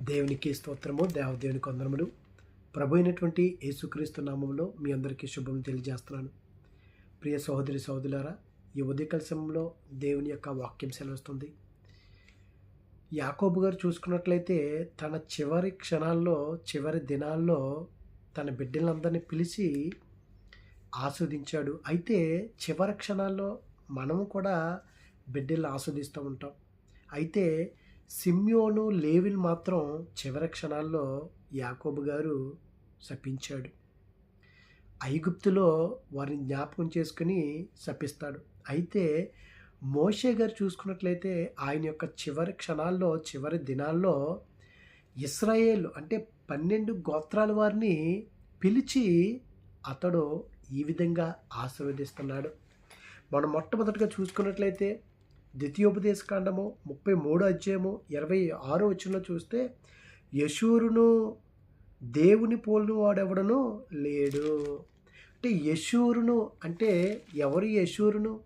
దేవునికి స్తోత్రము దేవదేవుని కొందరములు ప్రభు అయినటువంటి యేసుక్రీస్తు నామంలో మీ అందరికీ శుభం తెలియజేస్తున్నాను. ప్రియ సహోదరి సహోదరులారా ఈ ఉదయకాల సమయంలో దేవుని యొక్క వాక్యం సెలవుస్తుంది. యాకోబు గారు చూసుకున్నట్లయితే తన చివరి క్షణాల్లో చివరి దినాల్లో తన బిడ్డలందరినీ పిలిచి ఆస్వాదించాడు. అయితే చివరి క్షణాల్లో మనము కూడా బిడ్డలను ఆస్వాదిస్తూ ఉంటాం. అయితే సిమ్యోను లేవిన్ మాత్రం చివరి క్షణాల్లో యాకోబు గారు శపించాడు. ఐగుప్తులో వారిని జ్ఞాపకం చేసుకుని శపిస్తాడు. అయితే మోషే గారు చూసుకున్నట్లయితే ఆయన యొక్క చివరి క్షణాల్లో చివరి దినాల్లో ఇస్రాయేల్ అంటే పన్నెండు గోత్రాల వారిని పిలిచి అతడు ఈ విధంగా ఆశీర్వదిస్తున్నాడు. మనం మొట్టమొదటిగా చూసుకున్నట్లయితే ద్వితీయోపదేశ కాండము ముప్పై మూడో అధ్యాయము ఇరవై ఆరో వచ్చినలో చూస్తే యశూరును దేవుని పోలిన వాడెవడను లేడు. అంటే యశూరును అంటే ఎవరు యశూరును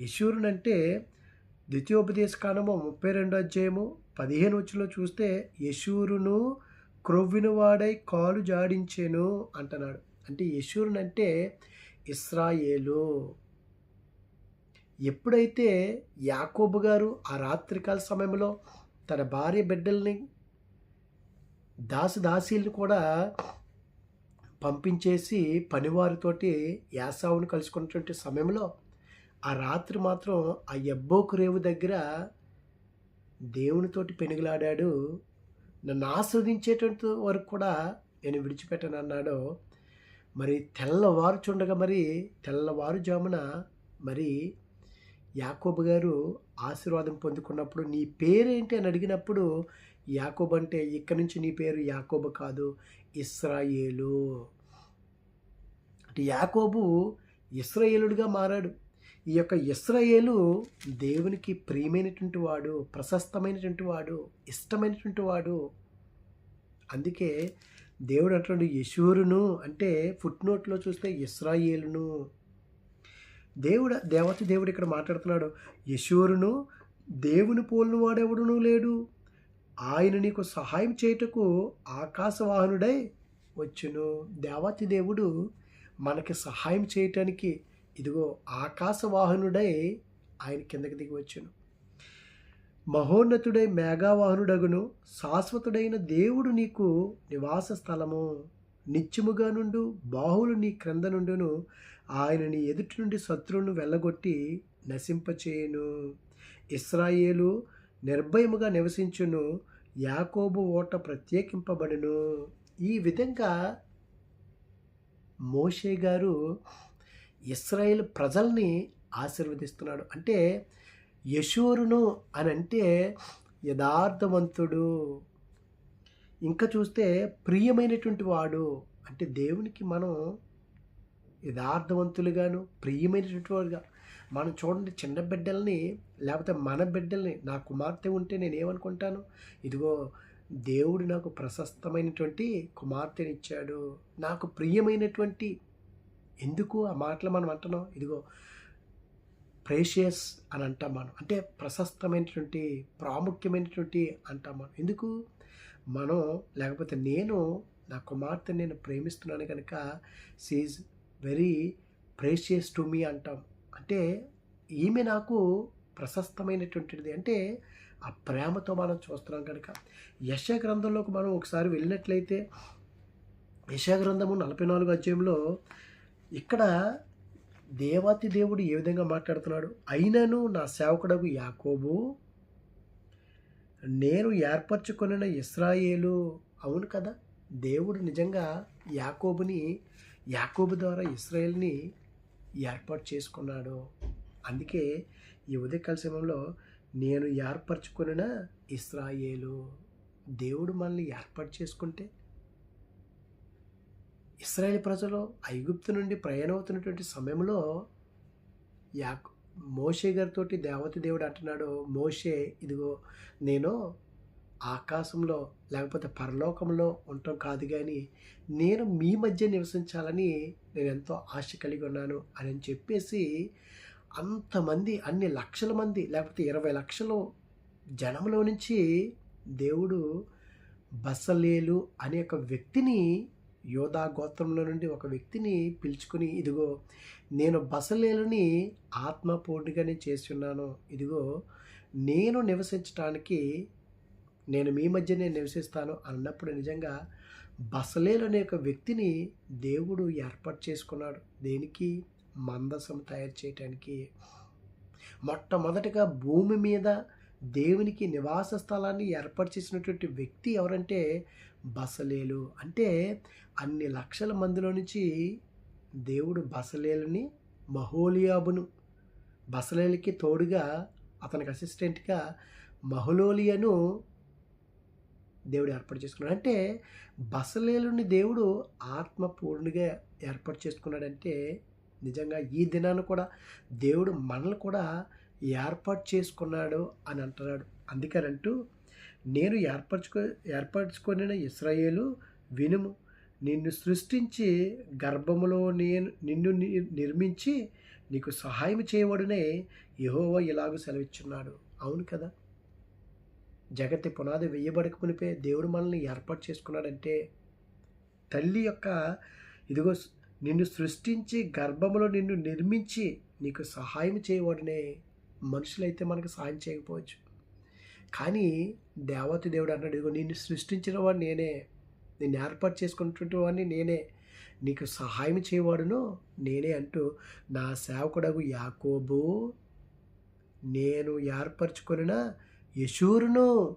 యశూరును అంటే ద్వితీయోపదేశ కాండము ముప్పై రెండో అధ్యాయము పదిహేను వచ్చిలో చూస్తే యశూరును క్రొవ్విన వాడై కాలు జాడించాను అంటున్నాడు. అంటే యశూరునంటే ఇస్రాయేలు. ఎప్పుడైతే యాకోబు గారు ఆ రాత్రికాల సమయంలో తన భార్య బిడ్డల్ని దాసి దాసీల్ని కూడా పంపించేసి పనివారితోటి యాసావుని కలుసుకున్నటువంటి సమయంలో ఆ రాత్రి మాత్రం ఆ ఎబ్బోకు రేవు దగ్గర దేవునితోటి పెనుగులాడాడు. నన్ను ఆస్వాదించేటువంటి వరకు కూడా నేను విడిచిపెట్టను అన్నాడు మరి తెల్లవారు చుండగా మరి తెల్లవారు జామున మరి యాకోబు గారు ఆశీర్వాదం పొందుకున్నప్పుడు నీ పేరేంటి అని అడిగినప్పుడు యాకోబు అంటే ఇక్కడి నుంచి నీ పేరు యాకోబు కాదు ఇస్రాయేలు. అంటే యాకోబు ఇస్రాయేలుడిగా మారాడు. ఈ యొక్క ఇస్రాయేలు దేవునికి ప్రియమైనటువంటి వాడు ప్రశస్తమైనటువంటి వాడు ఇష్టమైనటువంటి వాడు. అందుకే దేవుడు అటువంటి యశూరును అంటే ఫుట్ నోట్లో చూస్తే ఇస్రాయేలును దేవుడు దేవత దేవుడు ఇక్కడ మాట్లాడుతున్నాడు. యశూరును దేవుని పోలిన వాడెవడును లేడు. ఆయన నీకు సహాయం చేయుటకు ఆకాశవాహనుడై వచ్చును. దేవతి దేవుడు మనకి సహాయం చేయటానికి ఇదిగో ఆకాశవాహనుడై ఆయన కిందకి దిగి వచ్చును. మహోన్నతుడై మేఘావాహనుడగును శాశ్వతుడైన దేవుడు నీకు నివాస స్థలము నిత్యముగా నుండు బాహువులు నీ క్రింద నుండును ఆయనని ఎదుటి నుండి శత్రువును వెళ్ళగొట్టి నశింపచేయును. ఇస్రాయేలు నిర్భయముగా నివసించును యాకోబు ఓట ప్రత్యేకింపబడును. ఈ విధంగా మోషే గారు ఇస్రాయేల్ ప్రజల్ని ఆశీర్వదిస్తున్నాడు. అంటే యశూరును అని అంటే యథార్థవంతుడు. ఇంకా చూస్తే ప్రియమైనటువంటి వాడు. అంటే దేవునికి మనం యథార్థవంతులుగాను ప్రియమైనటువంటి వారుగా మనం చూడండి చిన్న బిడ్డల్ని లేకపోతే మన బిడ్డల్ని నా కుమార్తె ఉంటే నేనేమనుకుంటాను? ఇదిగో దేవుడు నాకు ప్రశస్తమైనటువంటి కుమార్తెనిచ్చాడు. నాకు ప్రియమైనటువంటి ఎందుకు ఆ మాటలు మనం అంటున్నాం? ఇదిగో ప్రేషియస్ అని అంటాం మనం. అంటే ప్రశస్తమైనటువంటి ప్రాముఖ్యమైనటువంటి అంటాం మనం. ఎందుకు? మనం లేకపోతే నేను నా కుమార్తె నేను ప్రేమిస్తున్నాను కనుక she's very precious to me అంటాం. అంటే ఈమె నాకు ప్రశస్తమైనటువంటిది. అంటే ఆ ప్రేమతో మనం చూస్తున్నాం కనుక. యశ గ్రంథంలోకి మనం ఒకసారి వెళ్ళినట్లయితే యశ గ్రంథము నలభై నాలుగు అధ్యాయంలో ఇక్కడ దేవాతి దేవుడు ఏ విధంగా మాట్లాడుతున్నాడు? అయినను నా సేవకుడకు యాకోబు నేను ఏర్పరచుకొనిన ఇస్రాయేలు. అవును కదా? దేవుడు నిజంగా యాకోబుని యాకోబు ద్వారా ఇస్రాయేల్ని ఏర్పాటు చేసుకున్నాడు. అందుకే ఈ ఉదయకాల సమయంలో నేను ఏర్పరచుకున్న ఇస్రాయేలు దేవుడు మనల్ని ఏర్పాటు చేసుకుంటే ఇస్రాయేల్ ప్రజలు ఐగుప్తు నుండి ప్రయాణం అవుతున్నటువంటి సమయంలో యాక్ మోషే గారితో దేవత దేవుడు అంటున్నాడు మోషే ఇదిగో నేను ఆకాశంలో లేకపోతే పరలోకంలో ఉండటం కాదు కానీ నేను మీ మధ్య నివసించాలని నేను ఎంతో ఆశ కలిగి ఉన్నాను అని చెప్పేసి అంతమంది అన్ని లక్షల మంది లేకపోతే ఇరవై లక్షలు జనంలో నుంచి దేవుడు బసలేలు అనే ఒక వ్యక్తిని యోధా గోత్రంలో నుండి ఒక వ్యక్తిని పిలుచుకుని ఇదిగో నేను బసలేలుని ఆత్మపూర్ణిగానే చేసి చేస్తున్నాను ఇదిగో నేను నివసించటానికి నేను మీ మధ్యనే నివసిస్తాను అన్నప్పుడు నిజంగా బసలేలు అనే ఒక వ్యక్తిని దేవుడు ఏర్పాటు చేసుకున్నాడు. దేనికి? మందసం తయారు చేయటానికి. మొట్టమొదటిగా భూమి మీద దేవునికి నివాస స్థలాన్ని ఏర్పాటు చేసినటువంటి వ్యక్తి ఎవరంటే బసలేలు. అంటే అన్ని లక్షల మందిలో నుంచి దేవుడు బసలేలుని మహోలియాబును బసలేలకి తోడుగా అతనికి అసిస్టెంట్గా మహలోలియను దేవుడు ఏర్పాటు చేసుకున్నాడు. అంటే బసలేలుని దేవుడు ఆత్మపూర్ణిగా ఏర్పాటు చేసుకున్నాడంటే నిజంగా ఈ దినాన్ని కూడా దేవుడు మనల్ని కూడా ఏర్పాటు చేసుకున్నాడు అని అంటున్నాడు. అందుకనంటూ నేను ఏర్పరచుకో ఏర్పరచుకొని ఇస్రాయేలు వినుము. నిన్ను సృష్టించి గర్భములో నేను నిన్ను ని- నిర్మించి నీకు సహాయం చేయవడనే యహోవ ఇలాగ సెలవిచ్చున్నాడు. అవును కదా? జగతి పునాది వెయ్యబడక మునిపే దేవుడు మనల్ని ఏర్పాటు చేసుకున్నాడంటే తల్లి యొక్క ఇదిగో నిన్ను సృష్టించి గర్భంలో నిన్ను నిర్మించి నీకు సహాయం చేయవాడనే మనుషులైతే మనకు సహాయం చేయకపోవచ్చు. కానీ దేవత దేవుడు అన్నాడు ఇదిగో నిన్ను సృష్టించిన వాడు నేనే నిన్ను ఏర్పాటు చేసుకున్నటువంటి వాడిని నేనే నీకు సహాయం చేయవాడును నేనే అంటూ నా సేవకుడగు యాకోబు నేను ఏర్పరచుకొనిన యశూరును.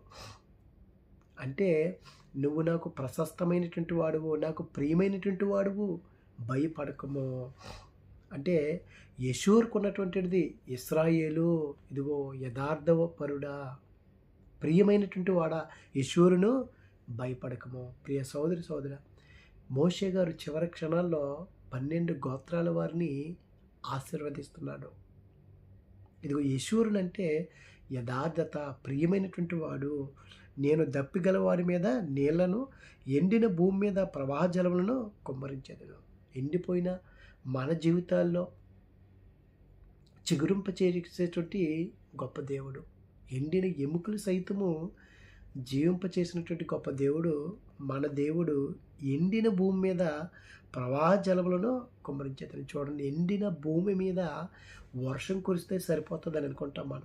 అంటే నువ్వు నాకు ప్రశస్తమైనటువంటి వాడువు నాకు ప్రియమైనటువంటి వాడువు భయపడకము. అంటే యశూర్కు ఉన్నటువంటిది ఇస్రాయేలు ఇదిగో యథార్థ పరుడా ప్రియమైనటువంటి వాడా యశూరును భయపడకము. ప్రియ సోదరి సోదర మోషే గారు చివరి క్షణాల్లో పన్నెండు గోత్రాల వారిని ఆశీర్వదిస్తున్నాడు. ఇదిగో యశూరునంటే అంటే యథార్థత ప్రియమైనటువంటి వాడు నేను దప్పిగల వారి మీద నీళ్ళను ఎండిన భూమి మీద ప్రవాహ జలములను కుమ్మరించేదను. ఎండిపోయిన మన జీవితాల్లో చిగురింప చేసేటువంటి గొప్ప దేవుడు ఎండిన ఎముకలు సైతము జీవింప చేసినటువంటి గొప్ప దేవుడు మన దేవుడు ఎండిన భూమి మీద ప్రవాహ జలములను కుమ్మరించేతను చూడండి ఎండిన భూమి మీద వర్షం కురిస్తే సరిపోతుందని అనుకుంటాం మనం.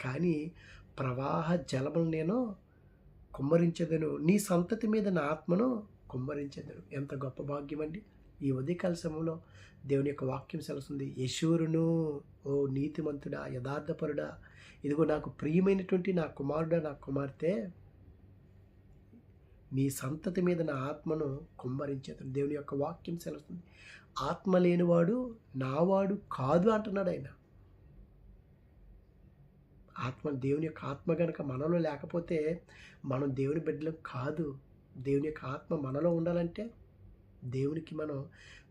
కానీ ప్రవాహ జలములు నేను కుమ్మరించేదను. నీ సంతతి మీద నా ఆత్మను కుమ్మరించేదను. ఎంత గొప్ప భాగ్యం అండి. ఈ ఉదయకాల సమయంలో దేవుని యొక్క వాక్యం సెలవుతుంది. యశూరును ఓ నీతిమంతుడా యథార్థపరుడా ఇదిగో నాకు ప్రియమైనటువంటి నా కుమారుడా నా కుమార్తె నీ సంతతి మీద నా ఆత్మను కుమ్మరించేతను దేవుని యొక్క వాక్యం సెలవుతుంది. ఆత్మ లేనివాడు నావాడు కాదు అంటున్నాడు ఆయన. ఆత్మ దేవుని యొక్క ఆత్మ గనక మనలో లేకపోతే మనం దేవుని బిడ్డలం కాదు. దేవుని యొక్క ఆత్మ మనలో ఉండాలంటే దేవునికి మనం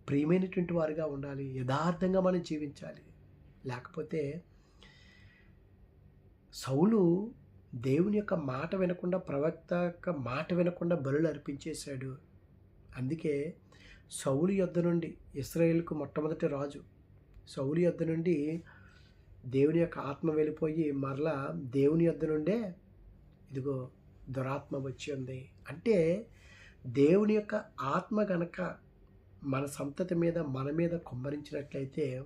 ప్రియమైనటువంటి వారుగా ఉండాలి. యథార్థంగా మనం జీవించాలి. లేకపోతే సౌలు దేవుని యొక్క మాట వినకుండా ప్రవక్త యొక్క మాట వినకుండా బలులు అర్పించేశాడు. అందుకే సౌలు యొద్ద నుండి ఇస్రాయేల్కు మొట్టమొదటి రాజు. సౌలు యొద్ద నుండి దేవుని యొక్క ఆత్మ వెళ్ళిపోయి మరలా దేవుని యొద్ద నుండే ఇదిగో దురాత్మ వచ్చి ఉంది. అంటే దేవుని యొక్క ఆత్మ గనక మన సంతతి మీద మన మీద కుమ్మరించినట్లయితే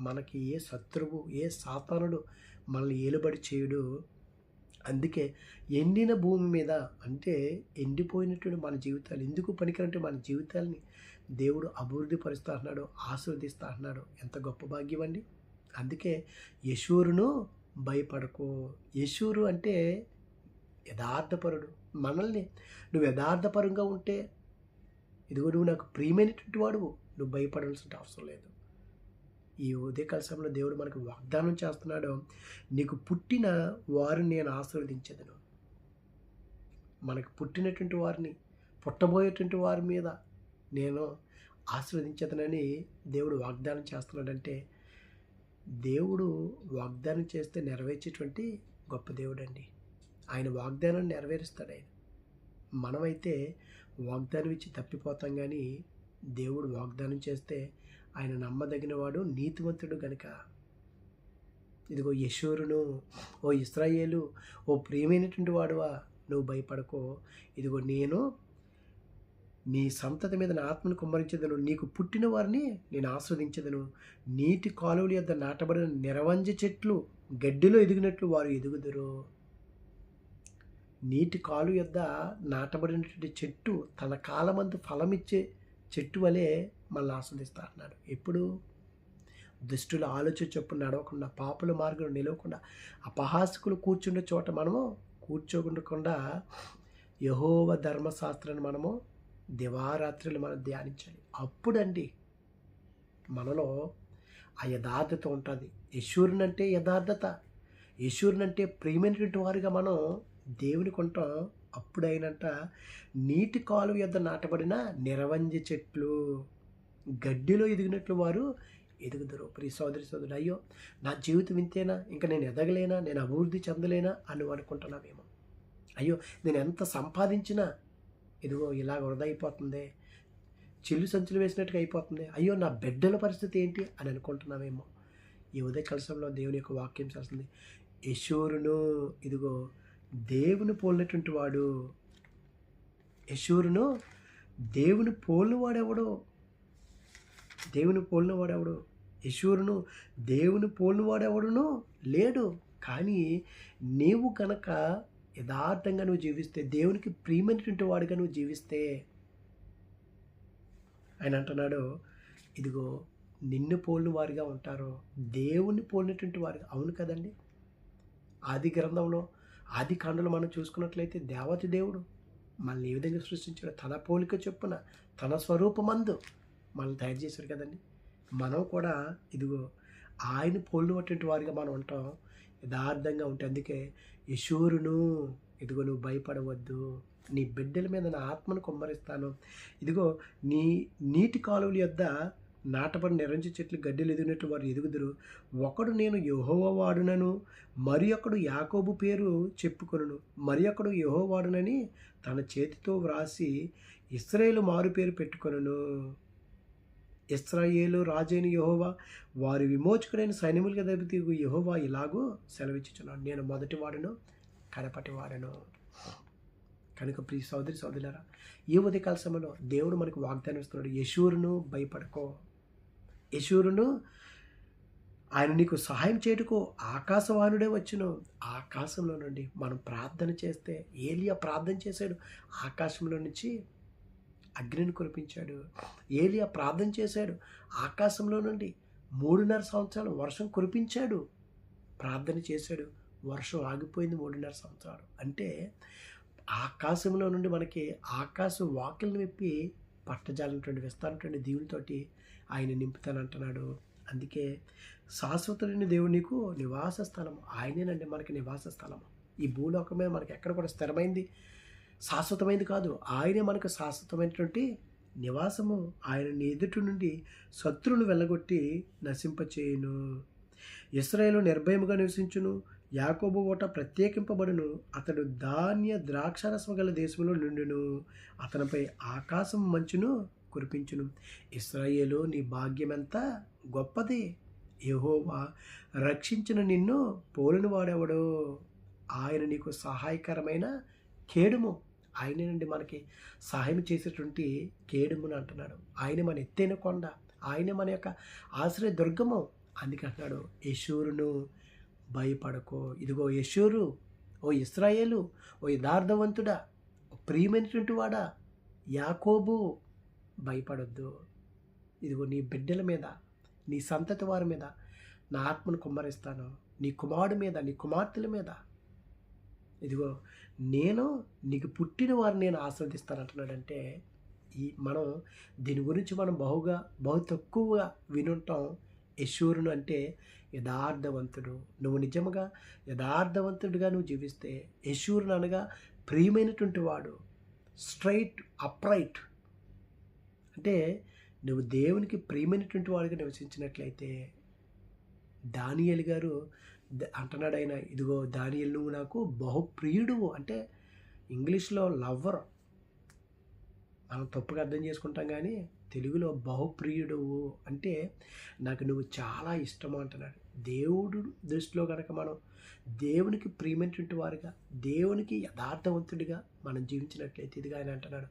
మనకి ఏ శత్రువు ఏ సాతానుడు మనల్ని ఏలుబడి చేయుడు? అందుకే ఎండిన భూమి మీద అంటే ఎండిపోయినటువంటి మన జీవితాలు ఎందుకు పనికిరంటే మన జీవితాల్ని దేవుడు అభివృద్ధి పరుస్తా అన్నాడు ఆశీర్వదిస్తా అన్నాడు. ఎంత గొప్ప భాగ్యం అండి. అందుకే యశూరును భయపడకు. యశూరు అంటే యథార్థపరుడు. మనల్ని నువ్వు యథార్థపరంగా ఉంటే ఇదిగో నువ్వు నాకు ప్రియమైనటువంటి వాడువు. నువ్వు భయపడాల్సిన అవసరం లేదు. ఈ ఉదయకాల సమయంలో దేవుడు మనకు వాగ్దానం చేస్తున్నాడు. నీకు పుట్టిన వారిని నేను ఆశీర్వదించదను. మనకు పుట్టినటువంటి వారిని పుట్టబోయేటువంటి వారి మీద నేను ఆశీర్వదించదనని దేవుడు వాగ్దానం చేస్తున్నాడంటే దేవుడు వాగ్దానం చేస్తే నెరవేర్చేటువంటి గొప్ప దేవుడు అండి ఆయన వాగ్దానాన్ని నెరవేరుస్తాడు ఆయన. మనమైతే వాగ్దానం ఇచ్చి తప్పిపోతాం కానీ దేవుడు వాగ్దానం చేస్తే ఆయన నమ్మదగినవాడు నీతివంతుడు గనుక. ఇదిగో యశూరును ఓ ఇస్రాయేలు ఓ ప్రియమైనటువంటి వాడువా నువ్వు భయపడకో. ఇదిగో నేను నీ సంతతి మీద నా ఆత్మను కుమ్మరించేదను నీకు పుట్టిన వారిని నేను ఆస్వాదించదను. నీటి కాలువల యొద్ద నాటబడిన నిరవంజ చెట్లు గడ్డిలో ఎదిగినట్లు వారు ఎదుగుదురు. నీటి కాలు యొద్ద నాటబడినటువంటి చెట్టు తన కాలమందు ఫలమిచ్చే చెట్టు వలె మళ్ళీ ఆస్వాదిస్తా అన్నాడు ఎప్పుడు? దుష్టుల ఆలోచన చొప్పున నడవకుండా పాపుల మార్గం నిలవకుండా అపహాసకులు కూర్చుండే చోట మనము కూర్చోకుండా యహోవ ధర్మశాస్త్రాన్ని మనము దివారాత్రులు మనం ధ్యానించాలి. అప్పుడండి మనలో ఆ యథార్థత ఉంటుంది. యశూరునంటే యథార్థత యశూరునంటే ప్రియమైనటువంటి వారిగా మనం దేవుని కొంటాం అప్పుడైనంట నీటి కాలువ యొద్ద నాటబడిన నిరవంజ చెట్లు గడ్డిలో ఎదిగినట్లు వారు ఎదుగుదరు. ప్రియ సోదరి సోదరుడు అయ్యో నా జీవితం ఇంతేనా? ఇంకా నేను ఎదగలేనా? నేను అభివృద్ధి చెందలేనా? అని అనుకుంటున్నామేమో. అయ్యో నేను ఎంత సంపాదించినా ఇదిగో ఇలా వృధా అయిపోతుంది. చిల్లు సంచులు వేసినట్టుగా అయిపోతుంది. అయ్యో నా బిడ్డల పరిస్థితి ఏంటి అని అనుకుంటున్నామేమో ఈ ఉదయ కలసంలో దేవుని యొక్క వాక్యం చేస్తుంది యశూరును ఇదిగో దేవుని పోలినటువంటి వాడు. యశూరును దేవుని పోలిన వాడెవడు దేవుని పోలినవాడెవడు? యశూరును దేవుని పోలిన వాడెవడును లేడు. కానీ నీవు కనుక యథార్థంగా నువ్వు జీవిస్తే దేవునికి ప్రియమైనటువంటి వాడిగా నువ్వు జీవిస్తే ఆయన అంటున్నాడు ఇదిగో నిన్ను పోలిన వారిగా ఉంటారు దేవుని పోలినటువంటి వారిగా అవును కదండి? ఆది గ్రంథంలో ఆది కాండలు మనం చూసుకున్నట్లయితే దేవతి దేవుడు మనల్ని ఏ విధంగా సృష్టించాడు తన పోలిక చొప్పున తన స్వరూపమందు మనల్ని తయారు చేశారు కదండి? మనం కూడా ఇదిగో ఆయన పోలినటువంటి వారిగా మనం ఉంటాం యథార్థంగా ఉంటే అందుకే యశూరును ఇదిగో నువ్వు భయపడవద్దు నీ బిడ్డల మీద నా ఆత్మను కుమ్మరిస్తాను. ఇదిగో నీ నీటి కాలువల యొద్ద నాటబడి నిరంజ చెట్లు గడ్డలు ఎదిగినట్టు వారు ఎదుగుదురు. ఒకడు నేను యహోవ వాడునను మరి ఒకడు యాకోబు పేరు చెప్పుకొను మరి ఒకడు యహో వాడునని తన చేతితో వ్రాసి ఇస్రాయేల్ మారు పేరు పెట్టుకొనును. ఇస్రాయేలు రాజైన యహోవా వారి విమోచకుడైన సైన్యములకి దెబ్బతీగు యహోవా ఇలాగూ సెలవిచ్చుచున్నాను నేను మొదటి వాడను కడపటి వాడను. కనుక ప్రియ సోదరి సోదరులారా ఈ ఉదయకాల సమయంలో దేవుడు మనకు వాగ్దానం ఇస్తున్నాడు. యశూరును భయపడకో. యశూరును ఆయన నీకు సహాయం చేయుటకు ఆకాశవాణుడే వచ్చును. ఆకాశంలో నుండి మనం ప్రార్థన చేస్తే ఏలియా ప్రార్థన చేశాడు. ఆకాశంలో నుంచి అగ్నిని కురిపించాడు. ఏలియా ప్రార్థన చేశాడు. ఆకాశంలో నుండి మూడున్నర సంవత్సరాలు వర్షం కురిపించాడు. ప్రార్థన చేశాడు. వర్షం ఆగిపోయింది మూడున్నర సంవత్సరాలు. అంటే ఆకాశంలో నుండి మనకి ఆకాశ వాకిల్ని విప్పి పట్టజాలినటువంటి విస్తారటువంటి దీవులతోటి ఆయన నింపుతానంటున్నాడు అందుకే శాశ్వతుడైన దేవుడు నీకు నివాస స్థలం ఆయనేనండి మనకి నివాస స్థలం ఈ భూలోకమే మనకి ఎక్కడ కూడా స్థిరమైంది. శాశ్వతమైనది కాదు. ఆయనే మనకు శాశ్వతమైనటువంటి నివాసము. ఆయన నీ ఎదుటి నుండి శత్రువును వెళ్ళగొట్టి నశింపచేయును. ఇస్రాయేలు నిర్భయముగా నివసించును. యాకోబు ఓట ప్రత్యేకింపబడును. అతడు ధాన్య ద్రాక్షరసం గల దేశంలో నుండును. అతనిపై ఆకాశం మంచును కురిపించును. ఇస్రాయేలు నీ భాగ్యమెంత గొప్పది. యహోవా రక్షించిన నిన్ను పోలిన వాడెవడో ఆయన నీకు సహాయకరమైన కేడుము. ఆయనేనండి మనకి సహాయం చేసేటువంటి కేడుమును అంటున్నాడు. ఆయన మన ఎత్తైన కొండ. ఆయన మన యొక్క ఆశ్రయ దుర్గము. అందుకే అంటున్నాడు యశూరును భయపడకో. ఇదిగో యశూరు ఓ ఇస్రాయేలు ఓ యథార్థవంతుడా ఓ ప్రియమైనటువంటి వాడా యాకోబు భయపడొద్దు. ఇదిగో నీ బిడ్డల మీద నీ సంతతి వారి మీద నా ఆత్మను కుమ్మరిస్తాను. నీ కుమారుడి మీద నీ కుమార్తెల మీద ఇదిగో నేను నీకు పుట్టిన వారిని నేను ఆస్వాదిస్తానంటున్నాడంటే ఈ మనం దీని గురించి మనం బహుగా బహు తక్కువగా వినుంటాం. యశూరును అంటే యథార్థవంతుడు. నువ్వు నిజముగా యథార్థవంతుడిగా నువ్వు జీవిస్తే యశూరును అనగా ప్రియమైనటువంటి వాడు. Straight upright. అంటే నువ్వు దేవునికి ప్రియమైనటువంటి వాడిగా నివసించినట్లయితే దానియలు గారు అంటున్నాడు ఆయన ఇదిగో దానియల్ నువ్వు నాకు బహుప్రియుడు. అంటే ఇంగ్లీష్లో లవ్వర్ మనం తప్పుగా అర్థం చేసుకుంటాం కానీ తెలుగులో బహుప్రియుడు అంటే నాకు నువ్వు చాలా ఇష్టం అంటున్నాడు. దేవుడు దృష్టిలో కనుక మనం దేవునికి ప్రియమైనటువంటి వారుగా దేవునికి యథార్థవంతుడిగా మనం జీవించినట్లయితే ఇదిగా ఆయన అంటున్నాడు.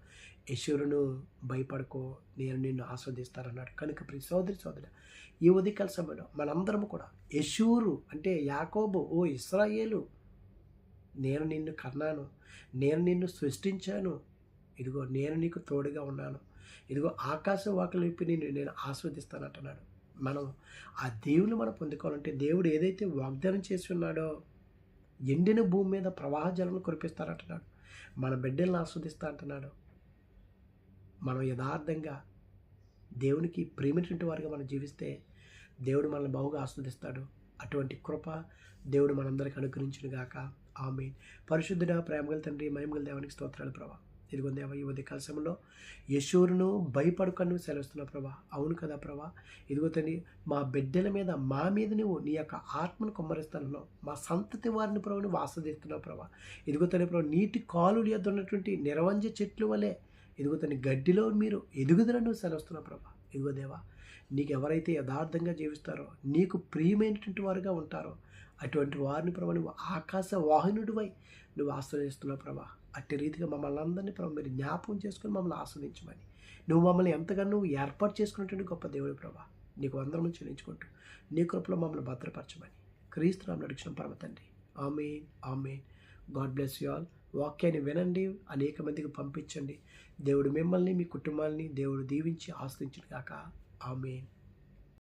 యశూరును భయపడుకో నేను నిన్ను ఆస్వాదిస్తారన్నాడు కనుక ప్రతి సోదరి సోదరి ఈ ఉదయకాల సమయంలో మనందరం కూడా యశూరు అంటే యాకోబు ఓ ఇస్రాయేలు నేను నిన్ను కన్నాను నేను నిన్ను సృష్టించాను ఇదిగో నేను నీకు తోడుగా ఉన్నాను ఇదిగో ఆకాశ వాకలు విప్పి నిన్ను నేను ఆస్వాదిస్తానంటున్నాడు. మనం ఆ దేవుని మనం పొందుకోవాలంటే దేవుడు ఏదైతే వాగ్దానం చేసి ఉన్నాడో ఎండిన భూమి మీద ప్రవాహ జలం కురిపిస్తారంటున్నాడు మన బిడ్డలను ఆస్వాదిస్తా అంటున్నాడు మనం యథార్థంగా దేవునికి ప్రేమించిన వారిగా మనం జీవిస్తే దేవుడు మనల్ని బాగుగా ఆస్వాదిస్తాడు. అటువంటి కృప దేవుడు మనందరికి అనుగ్రహించును గాక ఆమె పరిశుద్ధుడ ప్రేమగల తండ్రి మహిమగల దేవానికి స్తోత్రాలు ప్రభా. ఇదిగో దేవ ఈ ఉదయ కాలశంలో యశూరును భయపడుకను సెలవుస్తున్నావు ప్రభా. అవును కదా ప్రభా. ఇదిగో తండ్రి మా బిడ్డల మీద మా మీద నువ్వు నీ యొక్క ఆత్మను కుమ్మరిస్తున్నావు మా సంతతి వారిని ప్రభు నువ్వు ఆస్వాదిస్తున్నావు ప్రభా. ఇదిగో తండ్రి ప్రభా నీటి కాలులు ఎద్దు ఉన్నటువంటి నిరవంజ చెట్లు వలె ఇదిగో గడ్డిలో మీరు ఎదుగుదలను సెలవుస్తున్నావు ప్రభా. ఇదిగో దేవా నీకు ఎవరైతే యథార్థంగా జీవిస్తారో నీకు ప్రియమైనటువంటి వారుగా ఉంటారో అటువంటి వారిని ప్రభా నువ్వు ఆకాశ వాహనుడివై నువ్వు ఆశ్రయిస్తున్నావు ప్రభా. అట్టి రీతిగా మమ్మల్ని అందరినీ ప్రభా మీరు జ్ఞాపకం చేసుకుని మమ్మల్ని ఆస్వాదించమని నువ్వు మమ్మల్ని ఎంతగా నువ్వు ఏర్పాటు చేసుకున్నటువంటి గొప్ప దేవుడి ప్రభా. నీకు అందరం చెల్లించుకుంటూ నీ కృపలో మమ్మల్ని భద్రపరచమని క్రీస్తు నామమున అడిగిన పరమ తండ్రి. Amen amen. God bless you all. వాక్యాన్ని వినండి అనేక మందికి పంపించండి. దేవుడు మిమ్మల్ని మీ కుటుంబాన్ని దేవుడు దీవించి ఆశ్రయించిన కాక ఆమెన్.